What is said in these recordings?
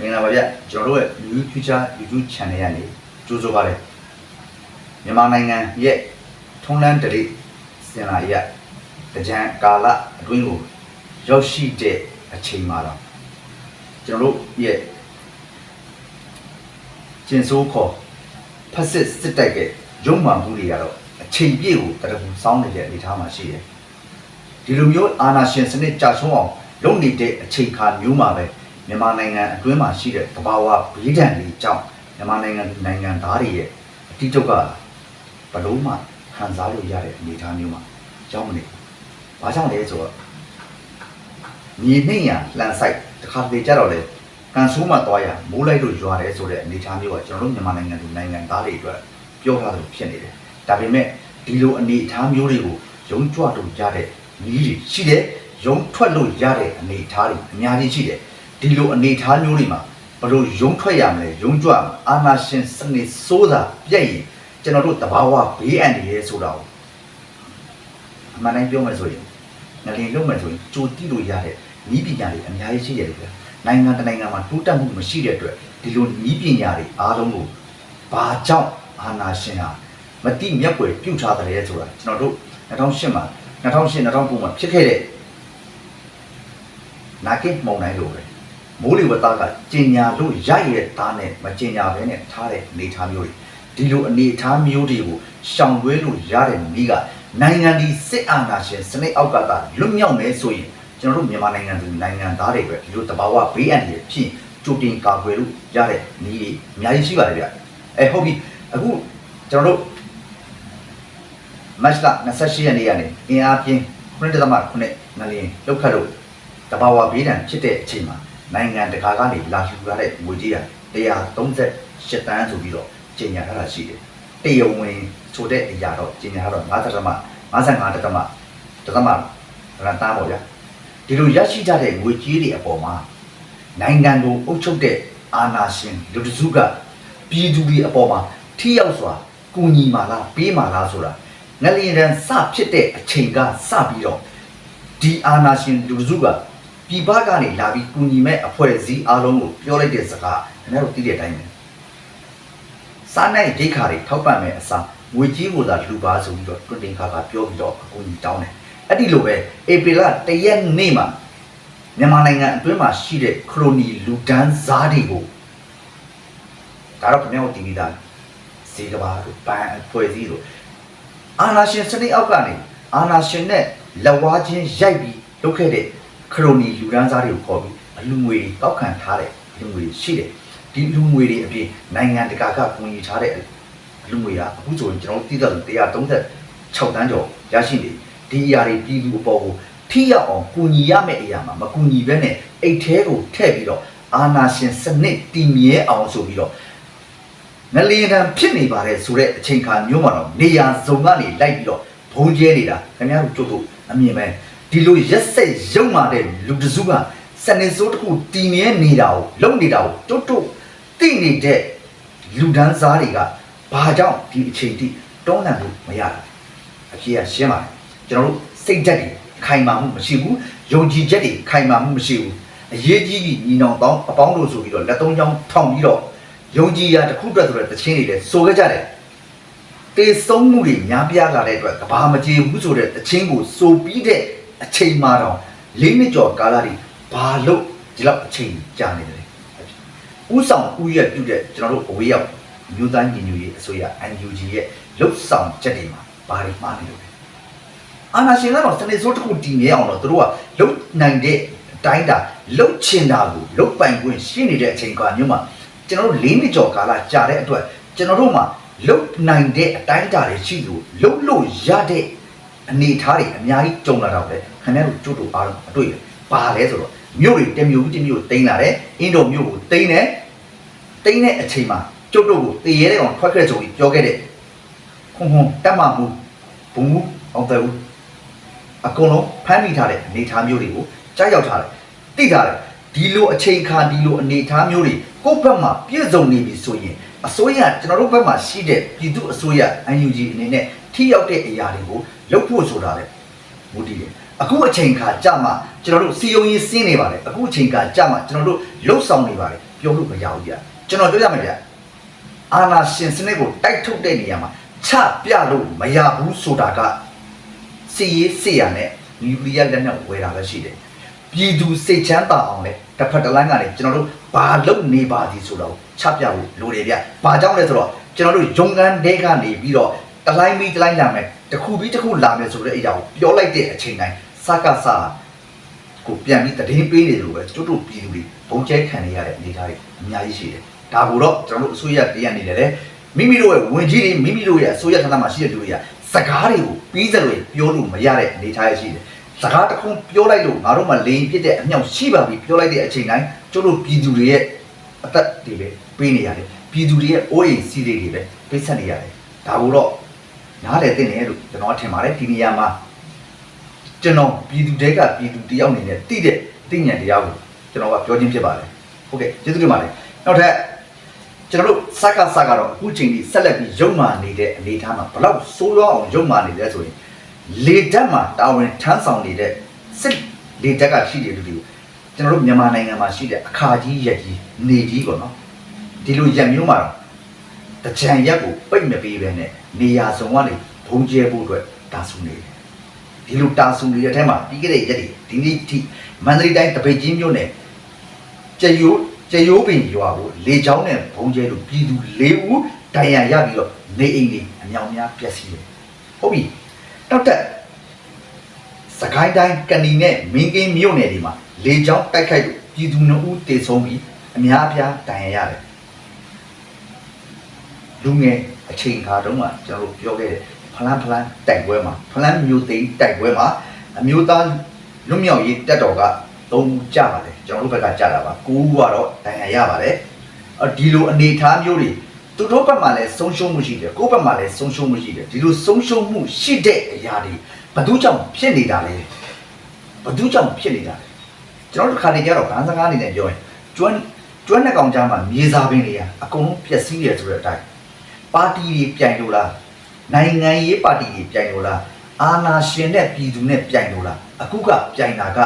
မင်္ဂလာပါဗျကျွန်တော်တို့ရဲ့ New Future YouTube Channel ကနေကြိုးဆိုပါရစေမြန်မာနိုင်ငံရဲ့ထုံးလန်းတရိစင်လာရကြံကာလအတွင်းကိုရောက်ရှိတဲ့အချိန်မှာတော့ကျွန်တော်တို့ရဲ့ကျင်ဆိုးခေါ်ဖက်စစ်စစ်တိုက်ကရုံမှန်မှုတွေကတော့အချိန်ပြည့်ကိုတရပူစောင်းနေတဲ့အနေအထားမှာရှိတယ်ဒီလိုမျိုးအာဏာရှင်စနစ်ကြာဆုံးအောင်လုပ်နေတဲ့အချိန်ခါမျိုးမှာပဲ မြန်မာနိုင်ငံအတွင်းမှာရှိတဲ့တဘာဝဘေးဒဏ်တွေကြောင့်မြန်မာနိုင်ငံသူနိုင်ငံသားတွေရဲ့အတိအကျကဘလို့မှခံစားလို့ရတဲ့အနေအထားမျိုးမှာကြောင်းမနေဘူး။ဘာကြောင့်လဲဆိုတော့မြေနှိမ့်ရလှန်ဆိုင်တခါတလေကြတော့လေကန်ဆိုးမှသွားရမိုးလိုက်လို့ရွာတယ်ဆိုတဲ့အနေအထားမျိုးကကျွန်တော်တို့မြန်မာနိုင်ငံသူနိုင်ငံသားတွေအတွက်ပြောထားလို့ဖြစ်နေတယ်။ဒါပေမဲ့ဒီလိုအနေအထားမျိုးတွေကိုယုံကြွလို့ရတဲ့နည်းတွေရှိတယ်။ယုံထွက်လို့ရတဲ့အနေအထားတွေအများကြီးရှိတယ်။ ဒီလိုအနေအထားမျိုးတွေမှာဘလို့ယုံထွက်ရမလဲယုံကြွမှာအာနာရှင်စနစ်စိုးတာပြည့်ရင်ကျွန်တော်တို့တဘာဝဘေးအန္တရာယ်ဆိုတာကိုအမှန်တိုင်းပြောမယ်ဆိုရင်ငလင်လုံးမယ်ဆိုရင်ကြိုတိလို့ရတဲ့ဤပညာတွေအများကြီးရှိတယ်ဗျာနိုင်ငံတစ်နိုင်ငံမှာတိုးတက်မှုမရှိတဲ့အတွက်ဒီလိုဤပညာတွေအားလုံးကိုဘာကြောင့်အာနာရှင်ဟာမတိမြတ်ွယ်ပြုတ်ထားတယ်ဆိုတာကျွန်တော်တို့2008မှာ2008 2009မှာဖြစ်ခဲ့တဲ့နာကိမုံတိုင်းလိုပဲ မိုးလေဝသကကျင်ညာလို့ရရဲ့သားနဲ့မကျင်ညာဘဲနဲ့ထားတဲ့အနေအထားမျိုးတွေဒီလိုအနေအထားမျိုးတွေကိုရှောင်လွဲလို့ရတဲ့မိကနိုင်ငံဒီစစ်အာဏာရှင်စနစ်အောက်ကသာလွတ်မြောက်မယ်ဆိုရင်ကျွန်တော်တို့မြန်မာနိုင်ငံသူနိုင်ငံသားတွေပဲဒီလိုတဘာဝဘေးအန္တရာယ်ဖြစ်ကြိုတင်ကာကွယ်လို့ရတဲ့နည်းတွေအများကြီးရှိပါတယ်ဗျအဲဟုတ်ပြီအခုကျွန်တော်တို့မတ်လ28ရက်နေ့ကနေအင်အားပြင်း9.9ငလျင်လောက်ခတ်လို့တဘာဝဘေးဒဏ်ဖြစ်တဲ့အချိန်မှာ နိုင်ငံတကာကနေလာလှူရတဲ့ငွေကြေးရ138တန်းဆိုပြီးတော့ကျင်ညာထားတာရှိတယ်။တရားဝင်ဆိုတဲ့အရာတော့ကျင်ညာထားတော့50တမ55တမတသမရန်တားပေါ့ဗျာ။ဒီလိုရရှိကြတဲ့ငွေကြေးတွေအပေါ်မှာနိုင်ငံကိုအုပ်ချုပ်တဲ့အာဏာရှင်လူတစုကပြည်သူတွေအပေါ်မှာထိရောက်စွာကူညီမာလားပေးမာလားဆိုတာငလျင်ရန်စဖြစ်တဲ့အချိန်ကစပြီးတော့ဒီအာဏာရှင်လူတစုက ပြည်ပကနေလာပြီးကူညီမဲ့အဖွဲ့အစည်းအားလုံးကိုပြောလိုက်တဲ့စကားခင်ဗျားတို့သိတဲ့အတိုင်းပဲစားနိုင်ဒိတ်ခါတွေထောက်ပံ့မယ်အစားငွေကြီးကိုသာလူပါဆိုပြီးတော့တွင်တင်ခါကပြောပြီးတော့အကူကြီးတောင်းတယ်အဲ့ဒီလိုပဲဧပြီလတရက်နေ့မှာမြန်မာနိုင်ငံအတွင်းမှာရှိတဲ့ခရိုနီလူဒန်းစားတွေကိုဒါတော့ခင်ဗျားတို့တီဗီသားစေကဘာတို့ဘန်အဖွဲ့အစည်းတို့အာနာရှင်စနစ်အောက်ကနေအာနာရှင်နဲ့လက်ဝါးချင်းရိုက်ပြီးလုပ်ခဲ့တဲ့ ခရိုနီလူဒန်းစားတွေကိုခေါ်ပြီးအလူငွေတွေတောက်ခံထားတဲ့လူငွေတွေရှိတယ်ဒီလူငွေတွေအပြင်နိုင်ငံတကာကကူညီထားတဲ့လူငွေကအခုဆိုရင်ကျွန်တော်တို့သိတဲ့136တန်းကျော်ရရှိနေဒီအရာတွေပြည်သူအပေါ်ကိုထိရောက်အောင်ကူညီရမယ့်အရာမှာမကူညီဘဲနဲ့အိတ်သေးကိုထည့်ပြီးတော့အာနာရှင်စနစ်တည်မြဲအောင်ဆိုပြီးတော့ငလျင်တံဖြစ်နေပါတယ်ဆိုတဲ့အချိန်ခါမျိုးမှာတော့နေရာစုံကနေလိုက်ပြီးတော့ဘုံကျဲနေတာခင်ဗျားတို့ကြို့တို့အမြင်ပဲ ဒီလိုရက်စက်ရုံမာတဲ့လူတစုကစနစ်စိုးတစ်ခုတည်မြဲနေတာကိုလုံနေတာကိုတွတ်တွတ်တိနေတဲ့လူဒန်းစားတွေကဘာကြောင့်ဒီအချိန်ထိတွန်းလှန်လို့မရတာအဖြေကရှင်းပါတယ်ကျွန်တော်တို့စိတ်ဓာတ်တွေခိုင်မာမှုမရှိဘူးယုံကြည်ချက်တွေခိုင်မာမှုမရှိဘူးအရေးကြီးပြီးညီနောင်ပေါင်းအပေါင်းတို့ဆိုပြီးတော့လက်သုံးချောင်းထောင်ပြီးတော့ယုံကြည်ရာတစ်ခုအတွက်ဆိုတဲ့တခြင်းတွေလည်းစိုးခဲ့ကြတယ်တေဆုံးမှုတွေများပြားလာတဲ့အတွက်ကဘာမကြေဘူးဆိုတဲ့တခြင်းကိုစိုးပြီးတဲ့ အချိန်မှတော့လေးနှစ်ကျော်ကာလတွေဘာလို့ဒီလောက်အချိန်ကြာနေတယ်လဲဥဆောင်ဥရက်ပြုတဲ့ကျွန်တော်တို့အဝေးရောက်မြို့သားညီညွတ်ရေးအစိုးရ NUG ရဲ့လှုပ်ဆောင်ချက်တွေမှာဘာတွေမှားနေလို့လဲအာနာရှင်ကတော့စနေစိုးတစ်ခုတည်မြဲအောင်တော့သူတို့ကလှုပ်နိုင်တဲ့အတိုင်းတာလှုပ်ချင်တာကိုလှုပ်ပိုင်ခွင့်ရှိနေတဲ့အချိန်ကမျိုးမှာကျွန်တော်တို့၄နှစ်ကျော်ကာလကြာတဲ့အတွက်ကျွန်တော်တို့မှာလှုပ်နိုင်တဲ့အတိုင်းတာတွေရှိလို့လှုပ်လို့ရတဲ့ အနေအထားတွေအများကြီးကြုံလာတော့လေခင်ဗျားတို့ကြို့တူအားလုံးအတွေ့တယ်ဘာလဲဆိုတော့မြို့တွေတစ်မြို့တစ်မြို့တိန်းလာတယ်အင်းတော်မြို့ကိုတိန်းတယ်တိန်းတဲ့အချိန်မှာကျုပ်တို့ကိုတည်ရဲတဲ့ကောင်ထွက်ခဲ့ဆိုပြီးပြောခဲ့တဲ့ခွန်ခွန်တက်မှမှုဘုံမှုအောင်တယ်ဦးအကုန်လုံးဖမ်းမိထားတဲ့အနေအထားမျိုးတွေကိုကြားရောက်ထားတယ်သိထားတယ်ဒီလိုအချိန်ခါဒီလိုအနေအထားမျိုးတွေ ကိုယ့်ဘက်မှာပြည့်စုံနေပြီဆိုရင်အစိုးရကျွန်တော်တို့ဘက်မှာရှိတဲ့ပြည်သူအစိုးရ UNG အနေနဲ့ထိရောက်တဲ့အရာတွေကိုလုပ်ဖို့ဆိုတာလေမူတည်တယ်အခုအချိန်ခါကြမှာကျွန်တော်တို့စီယုံရေးစင်းနေပါတယ်အခုအချိန်ခါကြမှာကျွန်တော်တို့လှုပ်ဆောင်နေပါတယ်ပြောလို့မရဘူးဗျကျွန်တော်ပြောရမယ်ဗျအာနာရှင်စနစ်ကိုတိုက်ထုတ်တဲ့နေရာမှာချပြလို့မရဘူးဆိုတာကစီရေးစီရနဲ့နျူကလ িয়ার လက်နက်ဝယ်တာပဲရှိတယ် ပြည်သူစိတ်ချမ်းသာအောင်လေတစ်ဖက်တစ်လမ်းကနေကျွန်တော်တို့ဘာလုပ်နေပါသည်ဆိုတော့ချပြဖို့လိုတယ်ဗျဘာကြောင့်လဲဆိုတော့ကျွန်တော်တို့ရုံကန်းတဲကနေပြီးတော့တလိုင်းမီတလိုင်းလာမယ်တစ်ခုပြီးတစ်ခုလာမယ်ဆိုတဲ့အရာကိုပြောလိုက်တဲ့အချိန်တိုင်းစကားစားကိုပြန်ပြီးတည်င်းပေးနေလို့ပဲကျွတ်တို့ပြည်သူတွေဘုံကျဲခံနေရတဲ့အနေအထားတွေအများကြီးရှိတယ်။ဒါကိုတော့ကျွန်တော်တို့အစိုးရတရားနေတယ်လေမိမိတို့ရဲ့ဝင်ကြီးတွေမိမိတို့ရဲ့အစိုးရဌာနမှာရှိတဲ့လူတွေကစကားတွေကိုပြီးစလို့ပြောလို့မရတဲ့အနေအထားရှိတယ်။ စကားတစ်ခုပြောလိုက်လို့ငါတို့မှလိန်ဖြစ်တဲ့အမြောက်ရှိပါပြီပြောလိုက်တဲ့အချိန်တိုင်းကျွတ်တို့ပြည်သူတွေရဲ့အသက်တွေပဲပေးနေရတယ်။ပြည်သူတွေရဲ့အိုးအိမ်စီးတွေတွေပဲပေးဆက်နေရတယ်။ဒါကိုတော့နားလည်သိနေလို့ကျွန်တော်ထင်ပါတယ်ဒီနေရာမှာကျွန်တော်ပြည်သူတဲကပြည်သူတယောက်အနေနဲ့တိတဲ့သိဉာဏ်တရားကိုကျွန်တော်ကပြောခြင်းဖြစ်ပါတယ်ဟုတ်ကဲ့ကျေးဇူးတင်ပါတယ်နောက်ထပ်ကျွန်တော်တို့စက္ကစကတော့အခုချိန်ကြီးဆက်လက်ပြီးရုံမာနေတဲ့အနေအထားမှာဘလောက်ဆိုးရွားအောင်ရုံမာနေလဲဆိုရင် လေတက်မှာတာဝန်ထမ်းဆောင်နေတဲ့စစ်လေတက်ကရှိတယ်လူတွေကိုကျွန်တော်တို့မြန်မာနိုင်ငံမှာရှိတဲ့အခါကြီးရက်ကြီးနေကြီးပေါ့နော်ဒီလိုရက်မျိုးမှာတော့တကြံရက်ကိုပိတ်မပေးဘဲနဲ့နေရာစုံကနေဘုံကျဲဖို့အတွက်တာဆူနေတယ်ဒီလိုတာဆူနေတဲ့အထက်မှာပြီးခဲ့တဲ့ရက်တွေဒီနေ့ထိမန္တလေးတိုင်းတပိတ်ချင်းမြို့နယ်ကျေယိုးကျေယိုးပင်ရွာကိုလေချောင်းနဲ့ဘုံကျဲလို့ပြည်သူ၄ဦးဒဏ်ရာရပြီးတော့နေအိမ်တွေအမြောင်များပျက်စီးတယ်ဟုတ်ပြီ နောက်တက်စကိုင်းတိုင်းကဏီနဲ့မင်းကင်းမြို့နယ်တွေမှာလေချောင်းတိုက်ခိုက်လို့ပြည်သူ2ဦးတေဆုံးပြီးအများအပြားဒဏ်ရာရတယ်လူငယ်အချိန်ခါတုန်းကကျွန်တော်တို့ပြောခဲ့တယ်ဖလန်ဖလန်တိုက်ပွဲမှာဖလန်မျိုးသိန်းတိုက်ပွဲမှာအမျိုးသားလွတ်မြောက်ရေးတက်တော်ကသုံးဦးကြပါတယ်ကျွန်တော်တို့ဘက်ကကြတာပါကိုဦးကတော့ဒဏ်ရာရပါတယ်အဒီလိုအနေအထားမျိုးတွေ သူတို့ဘက်မှာလည်းဆုံးရှုံးမှုရှိတယ်ကိုယ့်ဘက်မှာလည်းဆုံးရှုံးမှုရှိတယ်ဒီလိုဆုံးရှုံးမှုရှိတဲ့အရာတွေဘယ်သူကြောင့်ဖြစ်နေတာလဲဘယ်သူကြောင့်ဖြစ်နေတာလဲကျွန်တော်တို့တစ်ခါတည်းကြတော့ဗန်းစကားအနေနဲ့ပြောရင်ကျွမ်းကျွမ်းတဲ့ကောင်ကြားမှာမြေစာပင်တွေကအကုန်လုံးပျက်စီးရဆိုတဲ့အတိုင်းပါတီတွေပြိုင်လို့လားနိုင်ငံရေးပါတီတွေပြိုင်လို့လားအာဏာရှင်နဲ့ပြည်သူနဲ့ပြိုင်လို့လားအခုကပြိုင်တာက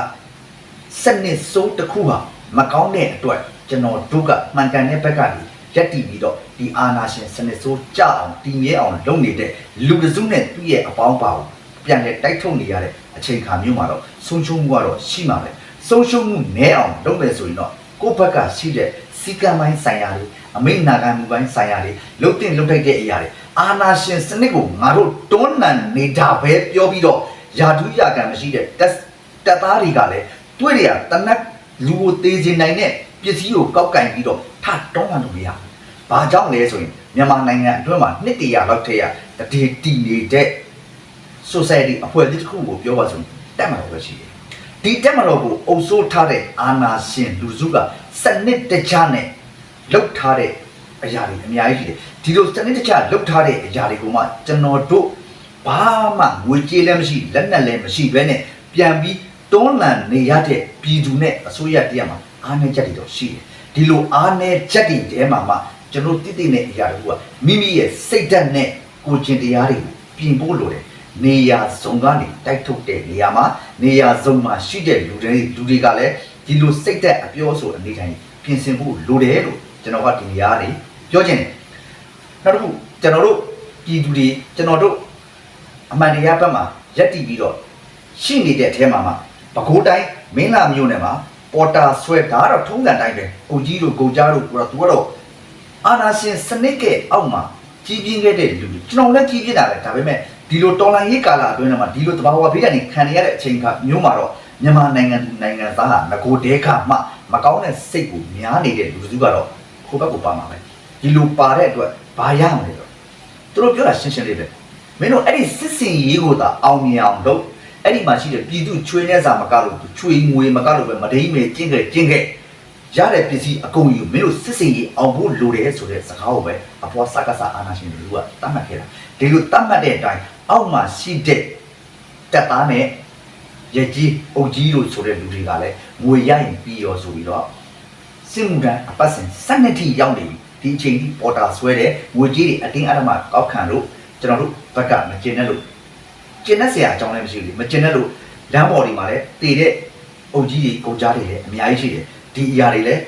စနစ်စိုးတစ်ခုဟာမကောင်းတဲ့အတွက်ကျွန်တော်တို့ကမှန်ကန်တဲ့ဘက်ကနေရက်တည်ပြီးတော့ ဒီအာဏာရှင်စနစ်စိုးကြအောင်တည်မြဲအောင်လုပ်နေတဲ့လူတစ်စုနဲ့သူ့ရဲ့အပေါင်းပါကိုပြန်လဲတိုက်ထုတ်နေရတဲ့အချိန်ခါမျိုးမှာတော့ဆုံးရှုံးမှုကတော့ရှိမှာပဲဆုံးရှုံးမှုနည်းအောင်လုပ်မယ်ဆိုရင်တော့ကိုယ့်ဘက်ကရှိတဲ့စီကံပိုင်းဆိုင်ရာတွေအမိန့်နာခံမှုပိုင်းဆိုင်ရာတွေလုတ်တင်လုတ်ထိုက်တဲ့အရာတွေအာနာရှင်စနစ်ကိုငါတို့တွန်းလှန်နေတာပဲပြောပြီးတော့ယာဒူးယာကံမရှိတဲ့တက်တက်သားတွေကလည်းတွေ့ရတနက်လူကိုသေးစေနိုင်တဲ့ပစ္စည်းကိုကောက်ကင်ပြီးတော့ထတွန်းလှန်လို့မရဘူး။ ဘာကြောင့်လဲဆိုရင်မြန်မာနိုင်ငံအတွင်းမှာနှစ်တရာလောက်ထက်ရတတိတီနေတဲ့ society အဖွဲ့အစည်းတစ်ခုကိုပြောပါဆိုရင်တက်မှာတော့ရှိတယ်။ဒီတက်မှာတော့ကိုအုပ်စိုးထားတဲ့အာနာရှင်လူစုကစနစ်တကျနဲ့လောက်ထားတဲ့အရာတွေအများကြီးရှိတယ်ဒီလိုစနစ်တကျလောက်ထားတဲ့အရာတွေကိုမှကျွန်တော်တို့ဘာမှငွေကြေးလည်းမရှိလက်နက်လည်းမရှိဘဲနဲ့ပြန်ပြီးတွန်းလှန်နေရတဲ့ပြည်သူနဲ့အစိုးရတရားမှာအားနည်းချက်တွေတော့ရှိတယ်ဒီလိုအားနည်းချက်တွေထဲမှာမှ ကျွန်တော်တည်တည်နဲ့အရာတွေကမိမိရဲ့စိတ်ဓာတ်နဲ့ကိုယ်ကျင်တရားတွေကိုပြင်ဖို့လိုတယ်နေရာစုံကနေတိုက်ထုတ်တဲ့နေရာမှာနေရာစုံမှာရှိတဲ့လူတွေလူတွေကလည်းဒီလိုစိတ်ဓာတ်အပြောဆိုအနေတိုင်းပြင်ဆင်ဖို့လိုတယ်လို့ကျွန်တော်ကဒီနေရာကနေပြောချင်တယ်နောက်တစ်ခုကျွန်တော်တို့ပြည်သူတွေကျွန်တော်တို့အမှန်တရားဘက်မှာရက်တည်ပြီးတော့ရှိနေတဲ့အထဲမှာမှာပဲခူးတိုင်းမင်းလာမျိုးနယ်မှာပေါ်တာဆွဲဒါကတော့ထုံးစံတိုင်းပဲကိုကြီးတို့ကိုကြားတို့ကတော့သူကတော့ အာနာရှင်စနစ်ကအောက်မှာကြီးပြင်းခဲ့တဲ့လူတွေကျွန်တော်လည်းကြီးပြင်းတာပဲဒါပေမဲ့ဒီလိုတော်လိုင်းရေးကာလအတွင်းမှာဒီလိုတဘာဝဘေးကနေခံရတဲ့အချိန်ကမျိုးမှာတော့မြန်မာနိုင်ငံသူနိုင်ငံသားဟာငကိုတဲခမှမကောင်းတဲ့စိတ်ကိုများနေတဲ့လူစုကတော့ခိုးဘက်ကိုပါမှာပဲဒီလိုပါတဲ့အတွက်ဘာရမလဲတော့သူတို့ပြောတာရှင်းရှင်းလေးပဲမင်းတို့အဲ့ဒီစစ်စင်ရေးကိုသာအောင်မြင်အောင်လုပ်အဲ့ဒီမှာရှိတဲ့ပြည်သူချွေးနေစာမကလို့ချွေငွေမကလို့ပဲမဒိမ့်မဲကျင်းခဲ့ကျင်းခဲ့ ရတဲ့ပစ္စည်းအကုန်ယူမင်းတို့စစ်စင်ရေးအောင်ဖို့လိုတယ်ဆိုတဲ့စကားကိုပဲအဖွားစကားစာအာနာရှင်တွေကတတ်မှတ်ခဲ့တာဒီလိုတတ်မှတ်တဲ့အတိုင်းအောက်မှာရှိတဲ့တက်သားနဲ့ရကြီးအုပ်ကြီးတို့ဆိုတဲ့လူတွေကလည်းငွေရရင်ပြီးရောဆိုပြီးတော့စစ်မှုထမ်းအပတ်စဉ်12ထိရောက်နေပြီဒီအချိန်ထိပေါ်တာဆွဲတယ်ငွေကြီးတွေအတင်းအဓမ္မကောက်ခံလို့ကျွန်တော်တို့ဘက်ကမကျင်တဲ့လို့ကျင်တဲ့ဆရာအကြောင်းလည်းမရှိဘူးလေမကျင်တဲ့လို့လမ်းပေါ်တွေမှာလည်းတည်တဲ့အုပ်ကြီးတွေကုန်ကြားတွေလည်းအများကြီးရှိတယ် ဒီအရာတွေလည်း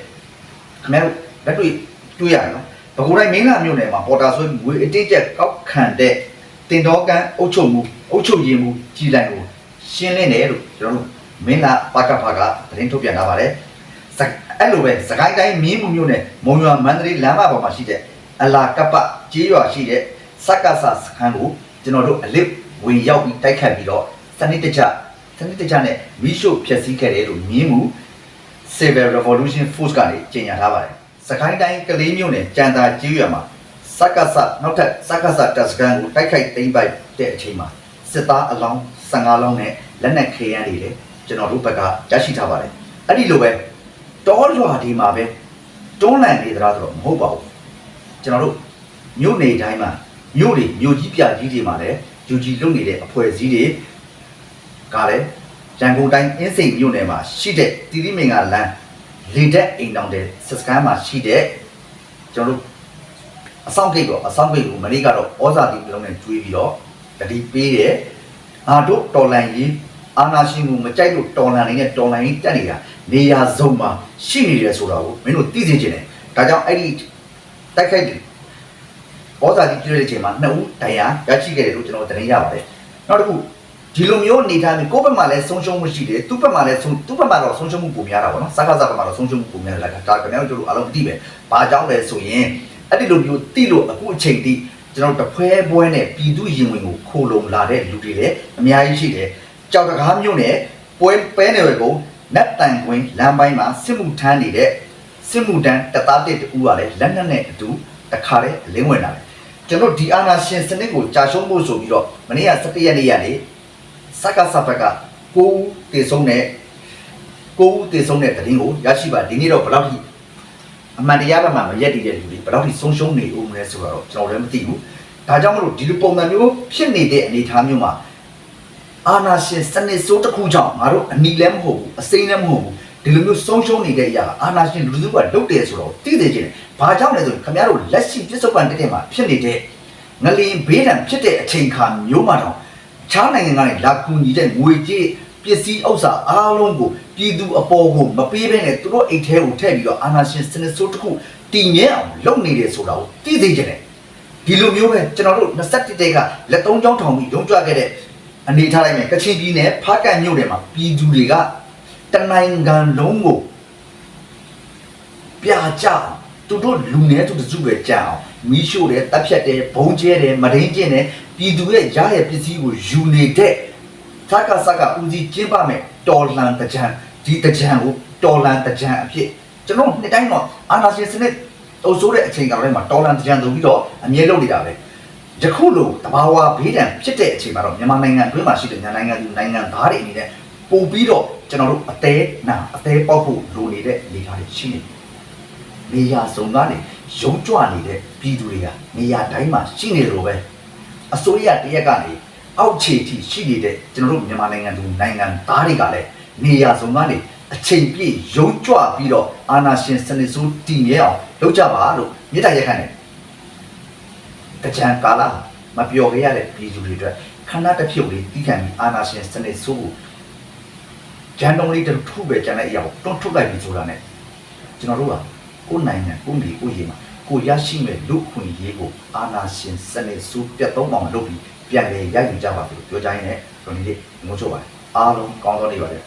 ခခင်ဗျားတို့လက်တွေ့တွေ့ရတယ်နော်ဘကူတိုင်းမင်းလာမြို့နယ်မှာပေါ်တာဆွဲငွေအတိတ်ကျကောက်ခံတဲ့တင်တော်ကန်အုပ်ချုပ်မှုအုပ်ချုပ်ရေးမှုကြီးတိုင်းကိုရှင်းလင်းတယ်လို့ကျွန်တော်တို့မင်းလာပကဖကသတင်းထုတ်ပြန်ထားပါတယ်စက်အဲ့လိုပဲစကိုင်းတိုင်းမင်းမှုမြို့နယ်မုံရွာမန္တလေးလမ်းမပေါ်မှာရှိတဲ့အလာကပ္ပကြေးရွာရှိတဲ့စက္ကဆစခန်းကိုကျွန်တော်တို့အလစ်ဝင်ရောက်ပြီးတိုက်ခတ်ပြီးတော့စနစ်တကျစနစ်တကျနဲ့မိရှုဖျက်ဆီးခဲ့တယ်လို့မြင်းမှု Civil Revolution Force ကနေကြေညာထားပါတယ်။စကိုင်းတိုင်းကလေးမြို့နယ်ကြံသာကျေးရွာမှာစက္ကဆနောက်ထပ်စက္ကဆတပ်စခန်းကိုတိုက်ခိုက်သိမ်းပိုက်တဲ့အချိန်မှာစစ်သားအလောင်း15လောင်းနဲ့လက်နက်ခဲယမ်းတွေလည်းကျွန်တော်တို့ဘက်ကရရှိထားပါတယ်။အဲ့ဒီလိုပဲတောရွာဒီမှာပဲတွန်းလှန်နေသလားဆိုတော့မဟုတ်ပါဘူး။ကျွန်တော်တို့မြို့နေတိုင်းမှာမြို့တွေမြို့ကြီးပြကြီးတွေမှာလည်းယူကြီးလုံနေတဲ့အဖွဲ့အစည်းတွေကလည်း ရန်ကုန်တိုင်းအင်းစိန်မြို့နယ်မှာရှိတဲ့တီတိမင်္ဂလန်းလေတက်အိမ်တောင်တဲ့စစ်စခန်းမှာရှိတဲ့ကျွန်တော်တို့အဆောင်ကိတ်တော့အဆောင်ကိတ်ကိုမနေ့ကတော့ဩဇာတိပြုံးနဲ့ကျွေးပြီးတော့တတိပေးတယ်ငါတို့တော်လန်ကြီးအာနာရှင်ကိုမကြိုက်လို့တော်လန်နေတဲ့တော်လန်ကြီးတက်နေတာနေရာစုံမှာရှိနေတယ်ဆိုတာကိုမင်းတို့သိစေချင်တယ်ဒါကြောင့်အဲ့ဒီတိုက်ခိုက်တယ်ဩဇာတိပြုတဲ့အချိန်မှာနှစ်ဦးတရားရရှိခဲ့တယ်လို့ကျွန်တော်တင်ရပါတယ်နောက်တစ်ခု ဒီလိုမျိုးအနေထားမျိုးကိုယ့်ဘက်မှာလည်းဆုံးရှုံးမှုရှိတယ်သူ့ဘက်မှာလည်းဆုံးသူ့ဘက်မှာတော့ဆုံးရှုံးမှုပုံများတာပေါ့နော်စကားစားဘက်မှာတော့ဆုံးရှုံးမှုပုံများတယ်လားဒါခင်ဗျားတို့တို့အားလုံးသိပဲဘာကြောင့်လဲဆိုရင်အဲ့ဒီလိုမျိုးတိလို့အခုအချိန်တိကျွန်တော်တဖွဲပွဲနဲ့ပြည်သူရင်ဝင်ကိုခိုလုံလာတဲ့လူတွေလည်းအများကြီးရှိတယ်ကြောက်တကားမျိုးနဲ့ပွဲပဲနေဝဲကိုနတ်တန်ခွင်းလမ်းပိုင်းမှာစစ်မှုထမ်းနေတဲ့စစ်မှုတန်းတသားတစ်တူကလည်းလက်နက်နဲ့အတူတခါတည်းလင်းဝင်လာတယ်ကျွန်တော်ဒီအာနာရှင်စနစ်ကိုကြာရှုံးဖို့ဆိုပြီးတော့မနေ့က17ရက်နေ့ကနေ စက္ကစဘက်ကကိုဦးတည်ဆုံးတဲ့ကိုဦးတည်ဆုံးတဲ့တရင်ကိုရရှိပါဒီနေ့တော့ဘယ်လောက်ထိအမှန်တရားဘက်မှာမရက်တည်တဲ့လူတွေဘယ်လောက်ထိဆုံးရှုံးနေဦးမလဲဆိုတော့ကျွန်တော်လည်းမသိဘူးဒါကြောင့်မလို့ဒီလိုပုံစံမျိုးဖြစ်နေတဲ့အနေအထားမျိုးမှာအာနာရှင်စနစ်စိုးတစ်ခုကြောင့်ငါတို့အနီလည်းမဟုတ်ဘူးအစိမ်းလည်းမဟုတ်ဘူးဒီလိုမျိုးဆုံးရှုံးနေတဲ့အရာကအာနာရှင်လူစုကလုတ်တယ်ဆိုတော့သိသေးချင်တယ်ဘာကြောင့်လဲဆိုရင်ခင်ဗျားတို့လက်ရှိပြစ္ဆုတ်ပန်တက်တဲ့မှာဖြစ်နေတဲ့ငလျင်ဘေးဒဏ်ဖြစ်တဲ့အချိန်ခါမျိုးမှာတော့ ချားနိုင်ငံကနေလာကူညီတဲ့ငွေကြေးပစ္စည်းဥစ္စာအားလုံးကိုပြည်သူအပေါ်ကိုမပေးဘဲနဲ့သူတို့အိတ်ထဲကိုထည့်ပြီးတော့အာဏာရှင်စနစ်ဆိုးတစ်ခုတည်မြဲအောင်လုပ်နေတယ်ဆိုတာကိုသိသိချင်တယ်ဒီလိုမျိုးပဲကျွန်တော်တို့21တဲကလက်သုံးချောင်းထောင်ပြီးရုံးကြွခဲ့တဲ့အနေထားလိုက်မယ်ကချင်ပြည်နယ်ဖားကန်မြို့နယ်မှာပြည်သူတွေကတနိုင်ငံလုံးကိုပြကြအောင်သူတို့လူနေသူတစုပဲကြအောင်မီးရှို့တယ်တပ်ဖြတ်တယ်ဘုံကျဲတယ်မဒိန်ကျင့်တယ် ပြည်သူရဲ့ရရဲ့ပစ္စည်းကိုယူနေတဲ့သက်ကစက်ကဦးစီးကျင်းပမယ်တော်လန်တကြံဒီတကြံကိုတော်လန်တကြံအဖြစ်ကျွန်တော်နှစ်တိုင်းတော့အာနာရှင်စနစ်အုပ်စိုးတဲ့အချိန်ကလည်းမှာတော်လန်တကြံဆိုပြီးတော့အမြဲလုပ်နေတာပဲယခုလိုတဘာဝဘေးဒဏ်ဖြစ်တဲ့အချိန်မှာတော့မြန်မာနိုင်ငံအတွင်းမှာရှိတဲ့ညာနိုင်ငံသူနိုင်ငံသားတွေအနေနဲ့ပို့ပြီးတော့ကျွန်တော်တို့အသေးနာအသေးပေါက်ဖို့လိုနေတဲ့အနေအထားတွေရှိနေတယ်နေရာစုံကနေရုံးကြွနေတဲ့ပြည်သူတွေကနေရာတိုင်းမှာရှိနေလို့ပဲ အစိုးရတရက်ကနေအောက်ခြေထိရှိနေတဲ့ကျွန်တော်တို့မြန်မာနိုင်ငံသူနိုင်ငံသားတွေကလည်းနေရာစုံကနေအချိန်ပြည့်ရုံးကြွပြီးတော့အာဏာရှင်စနစ်ဆိုးတည်မြဲအောင်လုပ်ကြပါလို့မြေတားရက်ခန့်တယ်တကြံကာလမပျော်ခဲ့ရတဲ့ပြည်သူတွေအတွက်ခန္ဓာတစ်ဖြုတ်လေးတီးခံပြီးအာဏာရှင်စနစ်ဆိုးကိုဂျန်တုံးလေးတစ်ခုပဲကျန်တဲ့အရာကိုတွန်းထုတ်လိုက်ပြီးဆိုတာ ਨੇ ကျွန်တော်တို့ကကိုယ်နိုင်ငံကိုယ်ပြည်ကိုယ်ရေးမှာ ကိုရရှိမဲ့လူခွင့်ရေးကိုအာနာရှင်စနစ်စုပြတ်သုံးအောင်လုပ်ပြီးပြန်လည်ရယူကြပါလို့ပြောကြရင်လည်းဒီနေ့ငိုးချို့ပါတယ်အားလုံးကောင်းသောနေ့ပါလေ